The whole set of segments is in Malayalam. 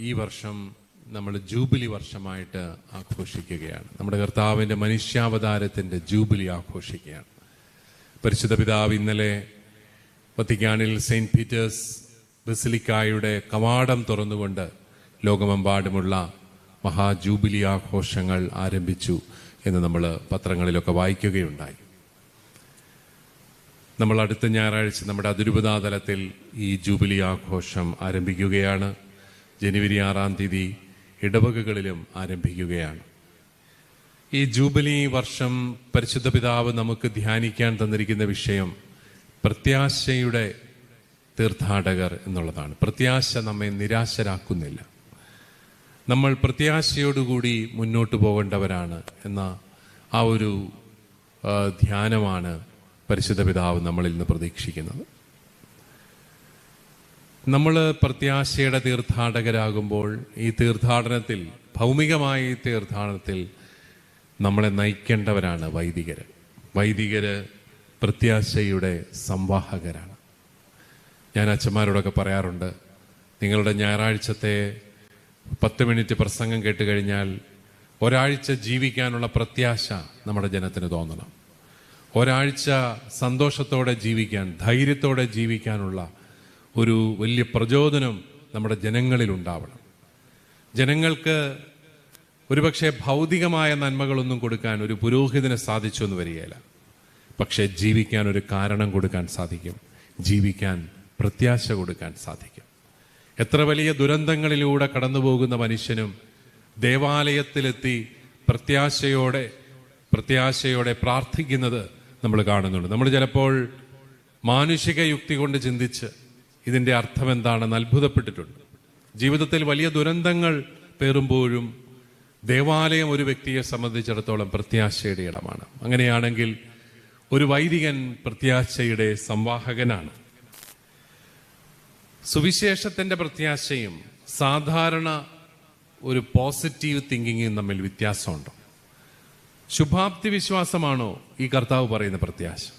ഈ വർഷം നമ്മൾ ജൂബിലി വർഷമായിട്ട് ആഘോഷിക്കുകയാണ്. നമ്മുടെ കർത്താവിന്റെ മനുഷ്യാവതാരത്തിന്റെ ജൂബിലി ആഘോഷിക്കുകയാണ്. പരിശുദ്ധ പിതാവ് ഇന്നലെ വത്തിക്കാനിൽ സെയിന്റ് പീറ്റേഴ്സ് ബസിലിക്കായുടെ കവാടം തുറന്നുകൊണ്ട് ലോകമെമ്പാടുമുള്ള മഹാജൂബിലി ആഘോഷങ്ങൾ ആരംഭിച്ചു എന്ന് നമ്മൾ പത്രങ്ങളിലൊക്കെ വായിക്കുകയുണ്ടായി. നമ്മൾ അടുത്ത ഞായറാഴ്ച നമ്മുടെ അതിരൂപതാതലത്തിൽ ഈ ജൂബിലി ആഘോഷം ആരംഭിക്കുകയാണ്. ജനുവരി ആറാം തീയതി ഇടവകകളിലും ആരംഭിക്കുകയാണ്. ഈ ജൂബിലി വർഷം പരിശുദ്ധ പിതാവ് നമുക്ക് ധ്യാനിക്കാൻ തന്നിരിക്കുന്ന വിഷയം പ്രത്യാശയുടെ തീർത്ഥാടകർ എന്നുള്ളതാണ്. പ്രത്യാശ നമ്മെ നിരാശരാക്കുന്നില്ല. നമ്മൾ പ്രത്യാശയോടുകൂടി മുന്നോട്ട് പോകേണ്ടവരാണ് എന്ന ആ ഒരു ധ്യാനമാണ് പരിശുദ്ധ പിതാവ് നമ്മളിൽ നിന്ന് പ്രതീക്ഷിക്കുന്നത്. നമ്മൾ പ്രത്യാശയുടെ തീർത്ഥാടകരാകുമ്പോൾ ഈ തീർത്ഥാടനത്തിൽ ഭൗമികമായ ഈ തീർത്ഥാടനത്തിൽ നമ്മളെ നയിക്കേണ്ടവരാണ് വൈദികർ വൈദികർ പ്രത്യാശയുടെ സംവാഹകരാണ്. ഞാൻ അച്ഛന്മാരോടൊക്കെ പറയാറുണ്ട് നിങ്ങളുടെ ഞായറാഴ്ചത്തെ പത്ത് മിനിറ്റ് പ്രസംഗം കേട്ട് കഴിഞ്ഞാൽ ഒരാഴ്ച ജീവിക്കാനുള്ള പ്രത്യാശ നമ്മുടെ ജനത്തിന് തോന്നണം. ഒരാഴ്ച സന്തോഷത്തോടെ ജീവിക്കാൻ ധൈര്യത്തോടെ ജീവിക്കാനുള്ള ഒരു വലിയ പ്രചോദനം നമ്മുടെ ജനങ്ങളിൽ ഉണ്ടാവണം. ജനങ്ങൾക്ക് ഒരുപക്ഷെ ഭൗതികമായ നന്മകളൊന്നും കൊടുക്കാൻ ഒരു പുരോഹിതന് സാധിച്ചു എന്ന് വരികയില്ല. പക്ഷേ ജീവിക്കാൻ ഒരു കാരണം കൊടുക്കാൻ സാധിക്കും. ജീവിക്കാൻ പ്രത്യാശ കൊടുക്കാൻ സാധിക്കും. എത്ര വലിയ ദുരന്തങ്ങളിലൂടെ കടന്നു പോകുന്ന മനുഷ്യനും ദേവാലയത്തിലെത്തി പ്രത്യാശയോടെ പ്രത്യാശയോടെ പ്രാർത്ഥിക്കുന്നത് നമ്മൾ കാണുന്നുണ്ട്. നമ്മൾ ചിലപ്പോൾ മാനുഷിക യുക്തി കൊണ്ട് ചിന്തിച്ച് ഇതിന്റെ അർത്ഥം എന്താണെന്ന് അത്ഭുതപ്പെട്ടിട്ടുണ്ട്. ജീവിതത്തിൽ വലിയ ദുരന്തങ്ങൾ പേറുമ്പോഴും ദേവാലയം ഒരു വ്യക്തിയെ സംബന്ധിച്ചിടത്തോളം പ്രത്യാശയുടെ ഇടമാണ്. അങ്ങനെയാണെങ്കിൽ ഒരു വൈദികൻ പ്രത്യാശയുടെ സംവാഹകനാണ്. സുവിശേഷത്തിന്റെ പ്രത്യാശയും സാധാരണ ഒരു പോസിറ്റീവ് തിങ്കിങ്ങും തമ്മിൽ വ്യത്യാസമുണ്ടോ. ശുഭാപ്തി വിശ്വാസമാണോ ഈ കർത്താവ് പറയുന്ന പ്രത്യാശ?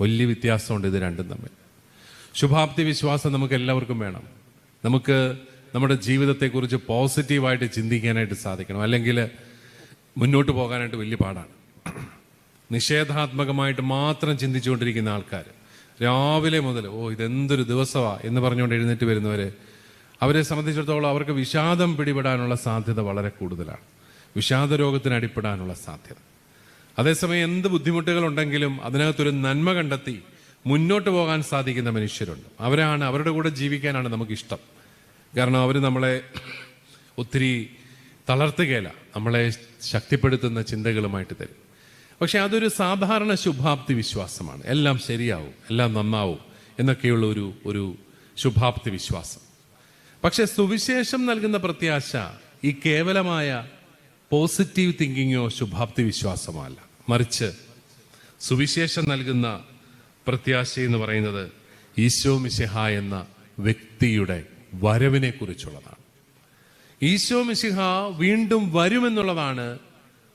വലിയ വ്യത്യാസമുണ്ട് ഇത് രണ്ടും തമ്മിൽ. ശുഭാപ്തി വിശ്വാസം നമുക്ക് എല്ലാവർക്കും വേണം. നമുക്ക് നമ്മുടെ ജീവിതത്തെക്കുറിച്ച് പോസിറ്റീവായിട്ട് ചിന്തിക്കാനായിട്ട് സാധിക്കണം. അല്ലെങ്കിൽ മുന്നോട്ട് പോകാനായിട്ട് വലിയ പാടാണ്. നിഷേധാത്മകമായിട്ട് മാത്രം ചിന്തിച്ചുകൊണ്ടിരിക്കുന്ന ആൾക്കാർ രാവിലെ മുതൽ ഓ ഇതെന്തൊരു ദിവസമാ എന്ന് പറഞ്ഞുകൊണ്ട് എഴുന്നേറ്റ് വരുന്നവർ അവരെ സംബന്ധിച്ചിടത്തോളം അവർക്ക് വിഷാദം പിടിപെടാനുള്ള സാധ്യത വളരെ കൂടുതലാണ്. വിഷാദ രോഗത്തിന് അടിപ്പെടാനുള്ള സാധ്യത. അതേസമയം എന്ത് ബുദ്ധിമുട്ടുകൾ ഉണ്ടെങ്കിലും അതിനകത്തൊരു നന്മ കണ്ടെത്തി മുന്നോട്ട് പോകാൻ സാധിക്കുന്ന മനുഷ്യരുണ്ട്. അവരാണ് അവരുടെ കൂടെ ജീവിക്കാനാണ് നമുക്കിഷ്ടം. കാരണം അവർ നമ്മളെ ഒത്തിരി തളർത്തുകയില്ല നമ്മളെ ശക്തിപ്പെടുത്തുന്ന ചിന്തകളുമായിട്ട് തരും. പക്ഷെ അതൊരു സാധാരണ ശുഭാപ്തി വിശ്വാസമാണ്. എല്ലാം ശരിയാവും എല്ലാം നന്നാവും എന്നൊക്കെയുള്ള ഒരു ഒരു ശുഭാപ്തി വിശ്വാസം. പക്ഷെ സുവിശേഷം നൽകുന്ന പ്രത്യാശ ഈ കേവലമായ പോസിറ്റീവ് തിങ്കിങ്ങോ ശുഭാപ്തി വിശ്വാസമോ അല്ല. മറിച്ച് സുവിശേഷം നൽകുന്ന പ്രത്യാശ എന്ന് പറയുന്നത് ഈശോ മിശിഹ എന്ന വ്യക്തിയുടെ വരവിനെ കുറിച്ചുള്ളതാണ് ഈശോ മിശിഹ വീണ്ടും വരുമെന്നുള്ളതാണ്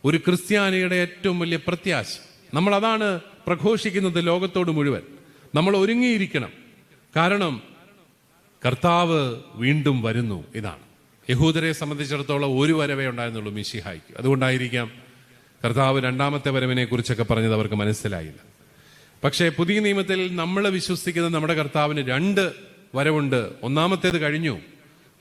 ഒരു ക്രിസ്ത്യാനിയുടെ ഏറ്റവും വലിയ പ്രത്യാശ. നമ്മൾ അതാണ് പ്രഘോഷിക്കുന്നത് ലോകത്തോട് മുഴുവൻ. നമ്മൾ ഒരുങ്ങിയിരിക്കണം. കാരണം കർത്താവ് വീണ്ടും വരുന്നു ഇതാണ്. യഹൂദരെ സംബന്ധിച്ചിടത്തോളം ഒരു വരവേ ഉണ്ടായിരുന്നുള്ളൂ മിശിഹായിക്ക്. അതുകൊണ്ടായിരിക്കാം കർത്താവ് രണ്ടാമത്തെ വരവിനെ കുറിച്ചൊക്കെ പറഞ്ഞത് അവർക്ക് മനസ്സിലായില്ല. പക്ഷേ പുതിയ നിയമത്തിൽ നമ്മൾ വിശ്വസിക്കുന്ന നമ്മുടെ കർത്താവിന് രണ്ട് വരവുണ്ട്. ഒന്നാമത്തേത് കഴിഞ്ഞു.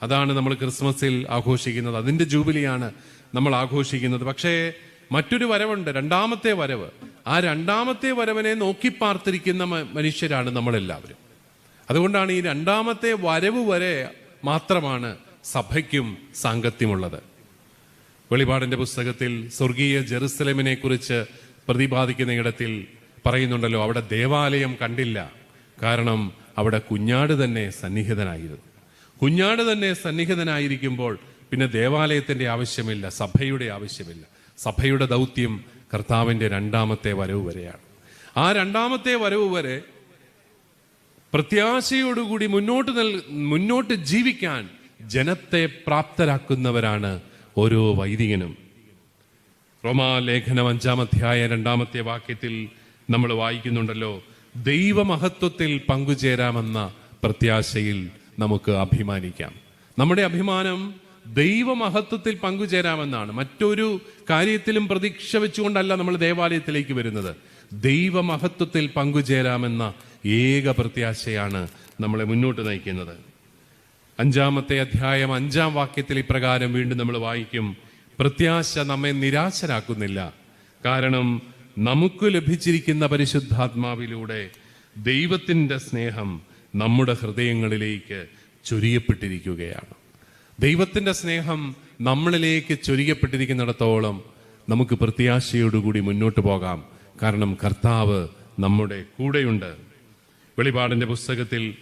അതാണ് നമ്മൾ ക്രിസ്മസിൽ ആഘോഷിക്കുന്നത്. അതിന്റെ ജൂബിലിയാണ് നമ്മൾ ആഘോഷിക്കുന്നത്. പക്ഷേ മറ്റൊരു വരവുണ്ട്. രണ്ടാമത്തെ വരവ്. ആ രണ്ടാമത്തെ വരവനെ നോക്കി പാർത്തിരിക്കുന്ന മനുഷ്യരാണ് നമ്മളെല്ലാവരും. അതുകൊണ്ടാണ് ഈ രണ്ടാമത്തെ വരവ് വരെ മാത്രമാണ് സഭയ്ക്കും സാങ്കത്യമുള്ളത് വെളിപാടിന്റെ പുസ്തകത്തിൽ സ്വർഗീയ ജെറുസലേമിനെ കുറിച്ച് പ്രതിപാദിക്കുന്ന ഇടത്തിൽ പറയുന്നുണ്ടല്ലോ അവിടെ ദേവാലയം കണ്ടില്ല. കാരണം അവിടെ കുഞ്ഞാട് തന്നെ സന്നിഹിതനായിരുന്നു. കുഞ്ഞാട് തന്നെ സന്നിഹിതനായിരിക്കുമ്പോൾ പിന്നെ ദേവാലയത്തിന്റെ ആവശ്യമില്ല സഭയുടെ ആവശ്യമില്ല. സഭയുടെ ദൗത്യം കർത്താവിന്റെ രണ്ടാമത്തെ വരവ് വരെയാണ്. ആ രണ്ടാമത്തെ വരവ് വരെ പ്രത്യാശയോടുകൂടി മുന്നോട്ട് നൽ മുന്നോട്ട് ജീവിക്കാൻ ജനത്തെ പ്രാപ്തരാക്കുന്നവരാണ് ഓരോ വൈദികനും. അഞ്ചാം അധ്യായ രണ്ടാമത്തെ വാക്യത്തിൽ നമ്മൾ വായിക്കുന്നുണ്ടല്ലോ. ദൈവമഹത്വത്തിൽ പങ്കുചേരാമെന്ന പ്രത്യാശയിൽ നമുക്ക് അഭിമാനിക്കാം. നമ്മുടെ അഭിമാനം ദൈവമഹത്വത്തിൽ പങ്കുചേരാമെന്നാണ്. മറ്റൊരു കാര്യത്തിലും പ്രതീക്ഷ വെച്ചുകൊണ്ടല്ല നമ്മൾ ദേവാലയത്തിലേക്ക് വരുന്നത്. ദൈവമഹത്വത്തിൽ പങ്കുചേരാമെന്ന ഏക പ്രത്യാശയാണ് നമ്മളെ മുന്നോട്ട് നയിക്കുന്നത്. അഞ്ചാമത്തെ അധ്യായം അഞ്ചാം വാക്യത്തിൽ ഇപ്രകാരം വീണ്ടും നമ്മൾ വായിക്കും. പ്രത്യാശ നമ്മെ നിരാശരാക്കുന്നില്ല. കാരണം നമുക്ക് ലഭിച്ചിരിക്കുന്ന പരിശുദ്ധാത്മാവിലൂടെ ദൈവത്തിന്റെ സ്നേഹം നമ്മുടെ ഹൃദയങ്ങളിലേക്ക് ചൊരിയപ്പെട്ടിരിക്കുകയാണ്. ദൈവത്തിന്റെ സ്നേഹം നമ്മളിലേക്ക് ചൊരിയപ്പെട്ടിരിക്കുന്നിടത്തോളം നമുക്ക് പ്രത്യാശയോടുകൂടി മുന്നോട്ട് പോകാം. കാരണം കർത്താവ് നമ്മുടെ കൂടെയുണ്ട്. വെളിപാടിന്റെ പുസ്തകത്തിൽ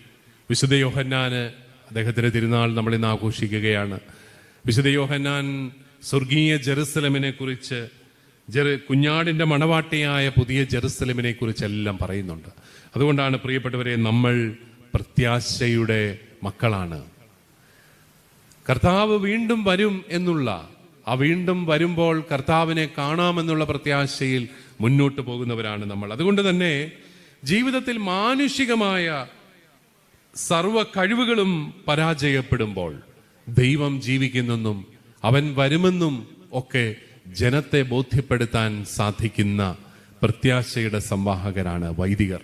വിശുദ്ധ യോഹന്നാന് അദ്ദേഹത്തിന്റെ തിരുനാൾ നമ്മൾ ഇന്ന് ആഘോഷിക്കുകയാണ്. വിശുദ്ധ യോഹന്നാൻ സ്വർഗീയ ജെറുസലമിനെ കുറിച്ച് ജെറു കുഞ്ഞാടിന്റെ മണവാട്ടിയായ പുതിയ ജെറുസലമിനെ കുറിച്ചെല്ലാം പറയുന്നുണ്ട്. അതുകൊണ്ടാണ് പ്രിയപ്പെട്ടവരെ നമ്മൾ പ്രത്യാശയുടെ മക്കളാണ്. കർത്താവ് വീണ്ടും വരും എന്നുള്ള ആ വീണ്ടും വരുമ്പോൾ കർത്താവിനെ കാണാമെന്നുള്ള പ്രത്യാശയിൽ മുന്നോട്ട് പോകുന്നവരാണ് നമ്മൾ. അതുകൊണ്ട് തന്നെ ജീവിതത്തിൽ മാനുഷികമായ സർവ കഴിവുകളും പരാജയപ്പെടുമ്പോൾ ദൈവം ജീവിക്കുന്നെന്നും അവൻ വരുമെന്നും ഒക്കെ ജനത്തെ ബോധ്യപ്പെടുത്താൻ സാധിക്കുന്ന പ്രത്യാശയുടെ സംവാഹകരാണ് വൈദികർ.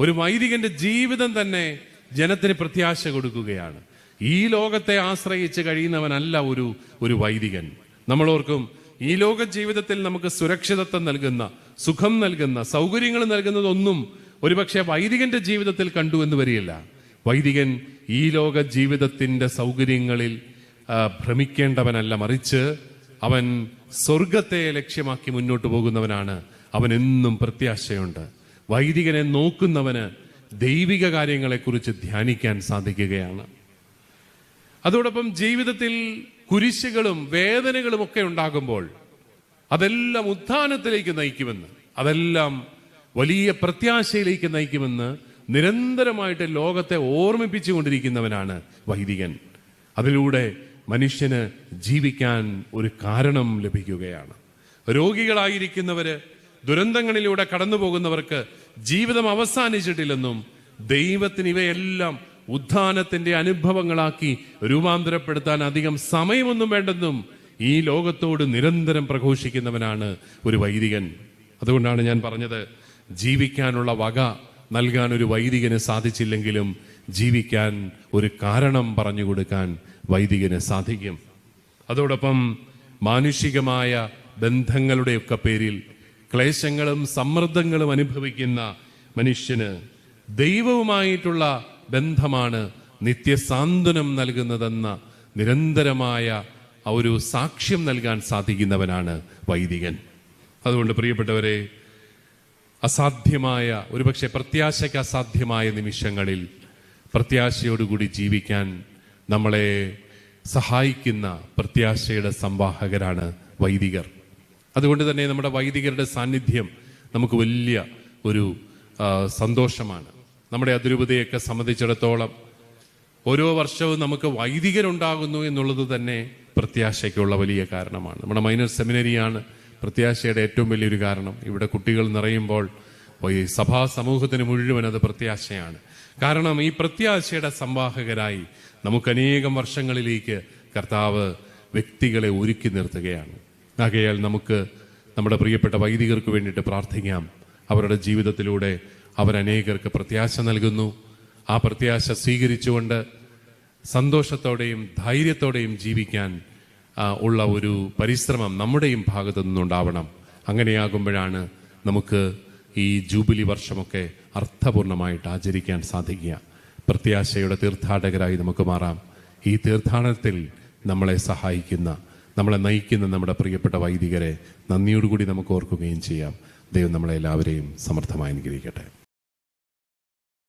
ഒരു വൈദികന്റെ ജീവിതം തന്നെ ജനത്തിന് പ്രത്യാശ കൊടുക്കുകയാണ്. ഈ ലോകത്തെ ആശ്രയിച്ച് കഴിയുന്നവനല്ല ഒരു ഒരു വൈദികൻ. നമ്മളോർക്കും ഈ ലോക ജീവിതത്തിൽ നമുക്ക് സുരക്ഷിതത്വം നൽകുന്ന സുഖം നൽകുന്ന സൗകര്യങ്ങൾ നൽകുന്നതൊന്നും ഒരുപക്ഷെ വൈദികന്റെ ജീവിതത്തിൽ കണ്ടു എന്ന് വരികയില്ല. വൈദികൻ ഈ ലോക ജീവിതത്തിന്റെ സൗകര്യങ്ങളിൽ ഭ്രമിക്കേണ്ടവനല്ല. മറിച്ച് അവൻ സ്വർഗത്തെ ലക്ഷ്യമാക്കി മുന്നോട്ട് പോകുന്നവനാണ്. അവൻ എന്നും പ്രത്യാശയുണ്ട്. വൈദികനെ നോക്കുന്നവന് ദൈവിക കാര്യങ്ങളെക്കുറിച്ച് ധ്യാനിക്കാൻ സാധിക്കുകയാണ്. അതോടൊപ്പം ജീവിതത്തിൽ കുരിശുകളും വേദനകളും ഒക്കെ ഉണ്ടാകുമ്പോൾ അതെല്ലാം ഉത്ഥാനത്തിലേക്ക് നയിക്കുമെന്ന് അതെല്ലാം വലിയ പ്രത്യാശയിലേക്ക് നയിക്കുമെന്ന് നിരന്തരമായിട്ട് ലോകത്തെ ഓർമ്മിപ്പിച്ചുകൊണ്ടിരിക്കുന്നവനാണ് വൈദികൻ. അതിലൂടെ മനുഷ്യന് ജീവിക്കാൻ ഒരു കാരണം ലഭിക്കുകയാണ്. രോഗികളായിരിക്കുന്നവര് ദുരന്തങ്ങളിലൂടെ കടന്നു പോകുന്നവർക്ക് ജീവിതം അവസാനിച്ചിട്ടില്ലെന്നും ദൈവത്തിന് ഇവയെല്ലാം ഉത്ഥാനത്തിന്റെ അനുഭവങ്ങളാക്കി രൂപാന്തരപ്പെടുത്താൻ അധികം സമയമൊന്നും വേണ്ടെന്നും ഈ ലോകത്തോട് നിരന്തരം പ്രഘോഷിക്കുന്നവനാണ് ഒരു വൈദികൻ. അതുകൊണ്ടാണ് ഞാൻ പറഞ്ഞത് ജീവിക്കാനുള്ള വക നൽകാൻ ഒരു വൈദികന് സാധിച്ചില്ലെങ്കിലും ജീവിക്കാൻ ഒരു കാരണം പറഞ്ഞു കൊടുക്കാൻ വൈദികന് സാധിക്കും. അതോടൊപ്പം മാനുഷികമായ ബന്ധങ്ങളുടെയൊക്കെ പേരിൽ ക്ലേശങ്ങളും സമ്മർദ്ദങ്ങളും അനുഭവിക്കുന്ന മനുഷ്യന് ദൈവവുമായിട്ടുള്ള ബന്ധമാണ് നിത്യസാന്ത്വനം നൽകുന്നതെന്ന നിരന്തരമായ ഒരു സാക്ഷ്യം നൽകാൻ സാധിക്കുന്നവനാണ് വൈദികൻ. അതുകൊണ്ട് പ്രിയപ്പെട്ടവരെ അസാധ്യമായ ഒരുപക്ഷെ പ്രത്യാശയ്ക്ക് അസാധ്യമായ നിമിഷങ്ങളിൽ പ്രത്യാശയോടുകൂടി ജീവിക്കാൻ നമ്മളെ സഹായിക്കുന്ന പ്രത്യാശയുടെ സംവാഹകരാണ് വൈദികർ. അതുകൊണ്ട് തന്നെ നമ്മുടെ വൈദികരുടെ സാന്നിധ്യം നമുക്ക് വലിയ ഒരു സന്തോഷമാണ്. നമ്മുടെ അതിരൂപതയൊക്കെ സംബന്ധിച്ചിടത്തോളം ഓരോ വർഷവും നമുക്ക് വൈദികരുണ്ടാകുന്നു എന്നുള്ളത് തന്നെ പ്രത്യാശയ്ക്കുള്ള വലിയ കാരണമാണ്. നമ്മുടെ മൈനർ സെമിനറിയാണ് പ്രത്യാശയുടെ ഏറ്റവും വലിയൊരു കാരണം. ഇവിടെ കുട്ടികൾ നിറയുമ്പോൾ സഭാ സമൂഹത്തിന് മുഴുവൻ അത് പ്രത്യാശയാണ്. കാരണം ഈ പ്രത്യാശയുടെ സംവാഹകരായി നമുക്ക് അനേകം വർഷങ്ങളിലേക്ക് കർത്താവ് വ്യക്തികളെ ഒരുക്കി നിർത്തുകയാണ്. ആകയാൽ നമുക്ക് നമ്മുടെ പ്രിയപ്പെട്ട വൈദികർക്ക് വേണ്ടിയിട്ട് പ്രാർത്ഥിക്കാം. അവരുടെ ജീവിതത്തിലൂടെ അവരനേകർക്ക് പ്രത്യാശ നൽകുന്നു. ആ പ്രത്യാശ സ്വീകരിച്ചുകൊണ്ട് സന്തോഷത്തോടെയും ധൈര്യത്തോടെയും ജീവിക്കാൻ ഉള്ള ഒരു പരിശ്രമം നമ്മുടെയും ഭാഗത്തു നിന്നുണ്ടാവണം. അങ്ങനെയാകുമ്പോഴാണ് നമുക്ക് ഈ ജൂബിലി വർഷമൊക്കെ അർത്ഥപൂർണമായിട്ട് ആചരിക്കാൻ സാധിക്കുക. പ്രത്യാശയുടെ തീർത്ഥാടകരായി നമുക്ക് മാറാം. ഈ തീർത്ഥാടനത്തിൽ നമ്മളെ സഹായിക്കുന്ന നമ്മളെ നയിക്കുന്ന നമ്മുടെ പ്രിയപ്പെട്ട വൈദികരെ നന്ദിയോടുകൂടി നമുക്ക് ഓർക്കുകയും ചെയ്യാം. ദൈവം നമ്മളെ എല്ലാവരെയും സമർത്ഥമായി അനുഗ്രഹിക്കട്ടെ.